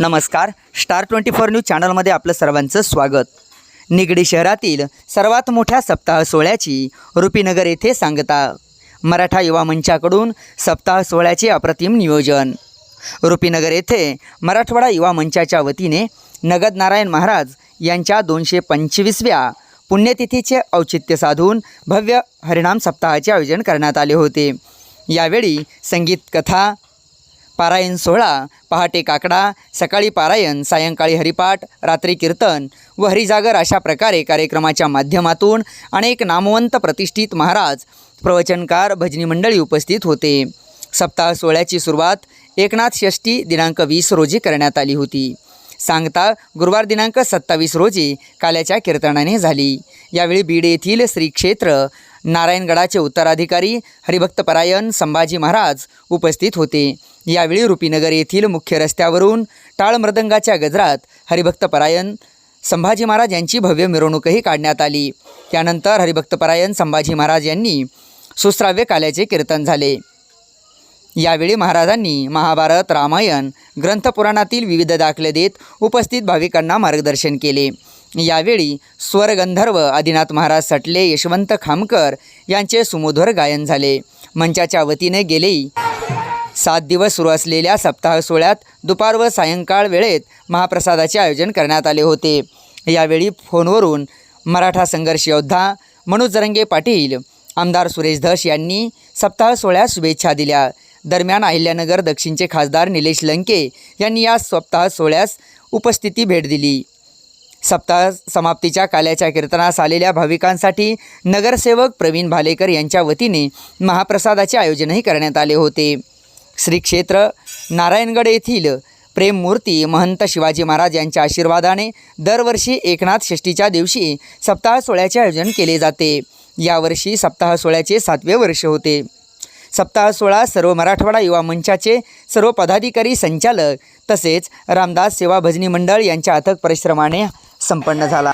नमस्कार. Star twenty four news चॅनलमध्ये आपलं सर्वांचं स्वागत. निगडी शहरातील सर्वात मोठ्या सप्ताह सोहळ्याची रुपीनगर येथे सांगता. मराठा युवा मंचाकडून सप्ताह सोहळ्याचे अप्रतिम नियोजन. रुपीनगर येथे मराठवाडा युवा मंचाच्या वतीने नगद नारायण महाराज यांच्या दोनशे पंचवीसव्या पुण्यतिथीचे औचित्य साधून भव्य हरिणाम सप्ताहाचे आयोजन करण्यात आले होते. यावेळी संगीत कथा पारायण सोहळा पहाटे काकडा सकाळी पारायण सायंकाळी हरिपाठ रात्री कीर्तन व हरिजागर अशा प्रकारे कार्यक्रमाच्या माध्यमातून अनेक नामवंत प्रतिष्ठित महाराज प्रवचनकार भजनी मंडळी उपस्थित होते. सप्ताह सोहळ्याची सुरुवात एकनाथ षष्ठी दिनांक वीस रोजी करण्यात आली होती. सांगता गुरुवार दिनांक सत्तावीस रोजी काल्याच्या कीर्तनाने झाली. यावेळी बीड येथील श्री क्षेत्र नारायणगडाचे उत्तराधिकारी हरिभक्तपरायण संभाजी महाराज उपस्थित होते. यावेळी रुपीनगर येथील मुख्य रस्त्यावरून टाळ मृदंगाच्या गजरात हरिभक्तपरायण संभाजी महाराज यांची भव्य मिरवणूकही काढण्यात आली. त्यानंतर हरिभक्तपरायण संभाजी महाराज यांनी सुश्राव्य काल्याचे कीर्तन झाले. यावेळी महाराजांनी महाभारत रामायण ग्रंथपुराणातील विविध दाखले देत उपस्थित भाविकांना मार्गदर्शन केले. यावेळी स्वरगंधर्व आदिनाथ महाराज सटले यशवंत खामकर यांचे सुमधुर गायन झाले. मंचाच्या वतीने गेलेही सात दिवस सुरू असलेल्या सप्ताह सोहळ्यात दुपार व सायंकाळ वेळेत महाप्रसादाचे आयोजन करण्यात आले होते. यावेळी फोनवरून मराठा संघर्ष योद्धा मनोज जरंगे पाटील आमदार सुरेश धस यांनी सप्ताह सोहळ्यास शुभेच्छा दिल्या. दरम्यान अहिल्यानगर दक्षिणचे खासदार निलेश लंके यांनी या सप्ताह सोहळ्यास उपस्थिती भेट दिली. सप्ताह समाप्तीच्या काल्याच्या कीर्तनास आलेल्या भाविकांसाठी नगरसेवक प्रवीण भालेकर यांच्या वतीने महाप्रसादाचे आयोजनही करण्यात आले होते. श्री क्षेत्र नारायणगड येथील प्रेममूर्ती महंत शिवाजी महाराज यांच्या आशीर्वादाने दरवर्षी एकनाथ षष्टीच्या दिवशी सप्ताह सोहळ्याचे आयोजन केले जाते. यावर्षी सप्ताह सोहळ्याचे सातवे वर्ष होते. सप्ताह सोहळा सर्व मराठवाडा युवा मंचाचे सर्व पदाधिकारी संचालक तसेच रामदास सेवा भजनी मंडळ यांच्या अथक परिश्रमाने संपन्न झाला.